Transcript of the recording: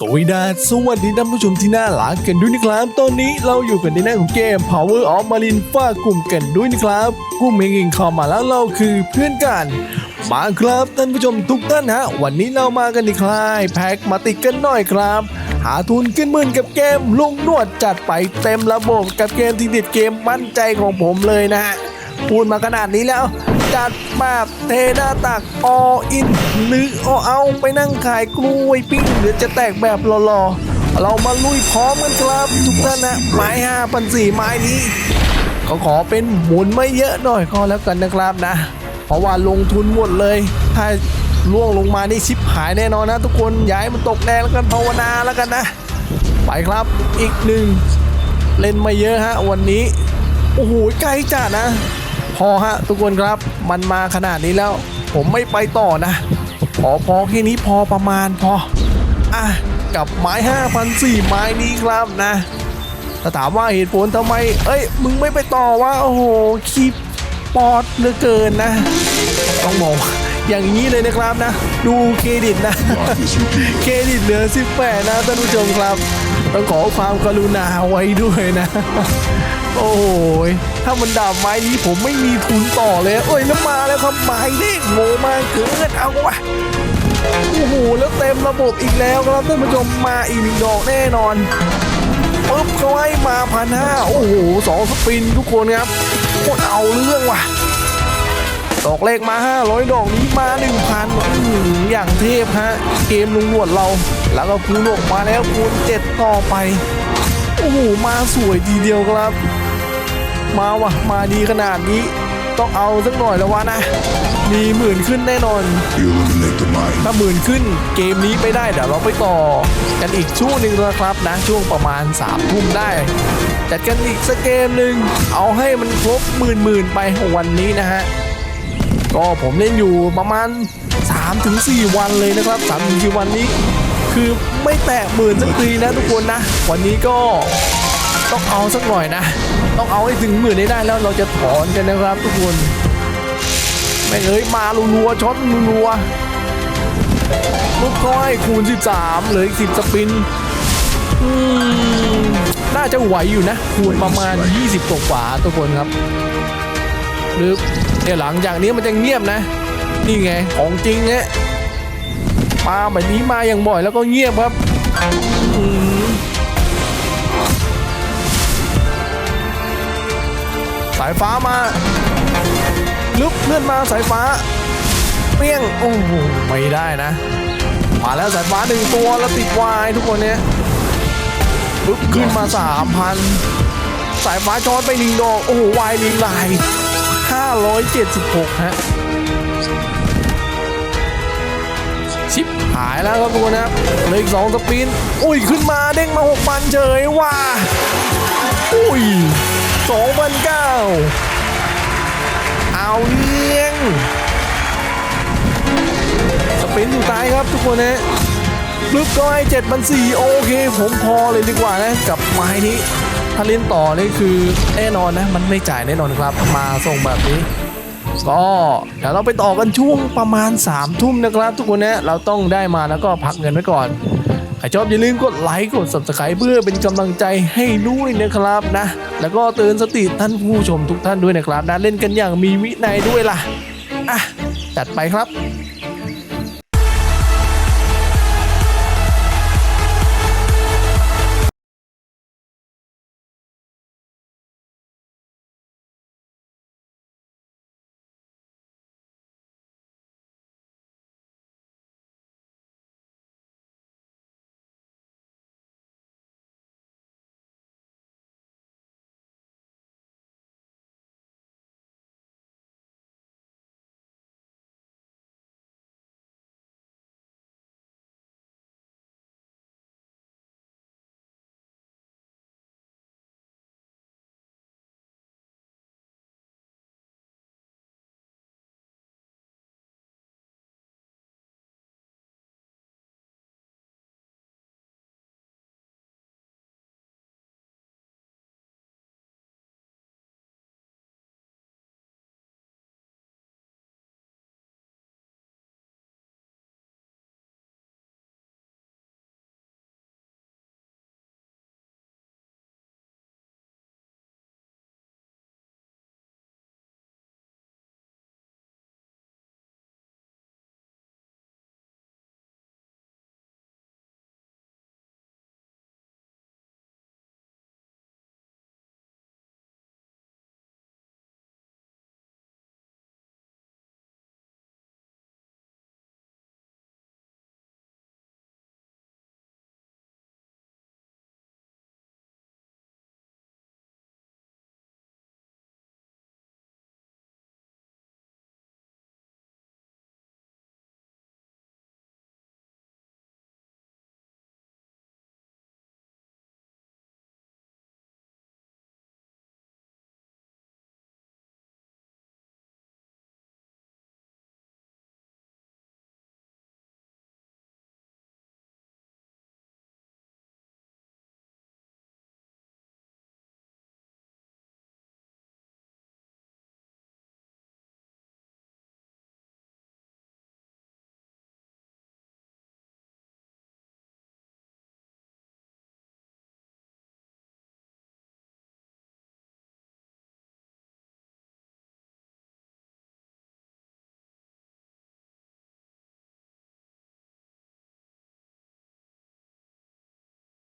สวัสดีสวัสดีท่านผู้ชมที่น่ารักกันด้วยนะครับ ตอนนี้เราอยู่กันในหน้าของเกม Power of Marine ฝากกลุ่มกันด้วยนะครับ กลุ่มเองเข้ามาแล้วเราคือเพื่อนกัน มาครับท่านผู้ชมทุกท่านฮะ วันนี้เรามากันในคลายแพ็กมาติดกันหน่อยครับ หาทุนขึ้นหมื่นกับเกมลุงนวดจัดไปเต็มระบบกับเกมที่ติดเกมมั่นใจของผมเลยนะฮะพูดมาขนาดนี้แล้ว จัดแบบเทหน้าตักออินหรือเอาเอาไปนั่งขายกล้วยปิ้งหรือจะแตกแบบรอๆ เรามาลุยพร้อมกันครับทุกท่านนะไม้ห้าพันสี่ไม้นี้ก็ขอเป็นหมุนไม่เยอะหน่อยก็แล้วกันนะครับนะ เพราะว่าลงทุนหมดเลย ถ้าล่วงลงมานี่ชิปหายแน่นอนนะ ทุกคนย้ายมันตกแดงแล้วกันภาวนาแล้วกันนะ ไปครับอีกหนึ่งเล่นมาเยอะฮะวันนี้ โอ้โหไกลจัดนะ พอฮะทุกคนครับมันมาขนาดนี้แล้ว ผมไม่ไปต่อนะพอพอแค่นี้พอประมาณพอ อะ กับไม้5 0 0 4ไม้นี้ครับนะถ้าถามว่าเหตุผลทำไม เอ้ย มึงไม่ไปต่อว่า โอ้โหคีบปอดเหลือเกินนะ ต้องบอกอย่างนี้เลยนะครับนะ ดูเครดิตนะ เครดิตเหลือ 18 นะท่านผู้ชมครับ ต้องขอความกรุณาไว้ด้วยนะ โอ้ยถ้ามันดาบไม้นี้ผมไม่มีทุนต่อเลย เอ้ยแล้วมาแล้วครับไม้เลขโมมาเกินเอาวะโอ้โหแล้วเต็มระบบอีกแล้วครับท่านผู้ชมมาอีกหนึ่งดอกแน่นอนปึ๊บเขาให้มาพันห้าโอ้โหสองสปินทุกคนครับโคตรเอาเรื่องว่ะดอกเลขมา 500 ดอกนี้มา 1,000อื้อหืออย่างเทพฮะ เกมลุงหนวดเรา แล้วก็คูณหกมาแล้วคูณ7ต่อไป โอ้โห มาสวยทีเดียวครับ มาว่ะมาดีขนาดนี้ ต้องเอาสักหน่อยแล้ววะนะ มีหมื่นขึ้นแน่นอน Eliminate the mind. ถ้าหมื่นขึ้นเกมนี้ไปได้เดี๋ยวเราไปต่อ กันอีกช่วงหนึ่งนะครับนะช่วงประมาณ3ามทุ่มได้จัดกันอีกสักเกมหนึ่งเอาให้มันครบหมื่นหมื่นๆไปของวันนี้นะฮะก็ผมเล่นอยู่ประมาณ 3-4 วันเลยนะครับ3-4วันนี้ คือไม่แตะหมื่นสักทีนะทุกคนนะ วันนี้ก็ต้องเอาสักหน่อยนะ ต้องเอาให้ถึงหมื่นให้ได้แล้วเราจะถอนกันนะครับทุกคนแม่งเอ้ยมารัวๆช็อตรัวๆลูกก้อยคูณ 13เหลืออีก10สปินน่าจะไหวอยู่นะ คูณประมาณ 20กว่าทุกคนครับ หรือเดี๋ยวหลังจากนี้มันจะเงียบนะ นี่ไง ของจริงเนี่ยมาแบบนี้มาอย่างบ่อยแล้วก็เงียบครับายฟ้ามาลึกเลื่อนมาสายฟ้าเปี้ยงโอ้โหไม่ได้นะมาแล้วสายฟ้าหนึ่งตัวแล้วติดวายทุกคนเนี้ยปึ๊บขึ้นมาสามพันสายฟ้าช็อตไปหนึ่งดอกโอ้โหวายลิงลาย576ฮะชิปหายแล้วครับทุกคนนะครับเลยอีกสองสปินอุ้ยขึ้นมาเด้งมา6,000เฉยว่าอุ้ย 2,009 เอาเลี้ยง สปินสุดท้ายครับทุกคนนะปึ๊บก็ให้เจ็ดพันสี่โอเค ผมพอเลยดีกว่านะ กับไม้นี้ ถ้าเล่นต่อนี่คือแน่นอนนะ มันไม่จ่ายแน่นอนครับ มาส่งแบบนี้ก็เดี๋ยวเราไปต่อกันช่วงประมาณ3ามทุ่มนะครับ ทุกคนนะเราต้องได้มาแล้วก็พักเงินไว้ก่อน ใครชอบอย่าลืมกดไลค์กด subscribe เพื่อเป็นกำลังใจให้ด้วยนะครับนะ แล้วก็เตือนสติท่านผู้ชมทุกท่านด้วยนะครับนะเล่นกันอย่างมีวินัยด้วยล่ะอะจัดไปครับ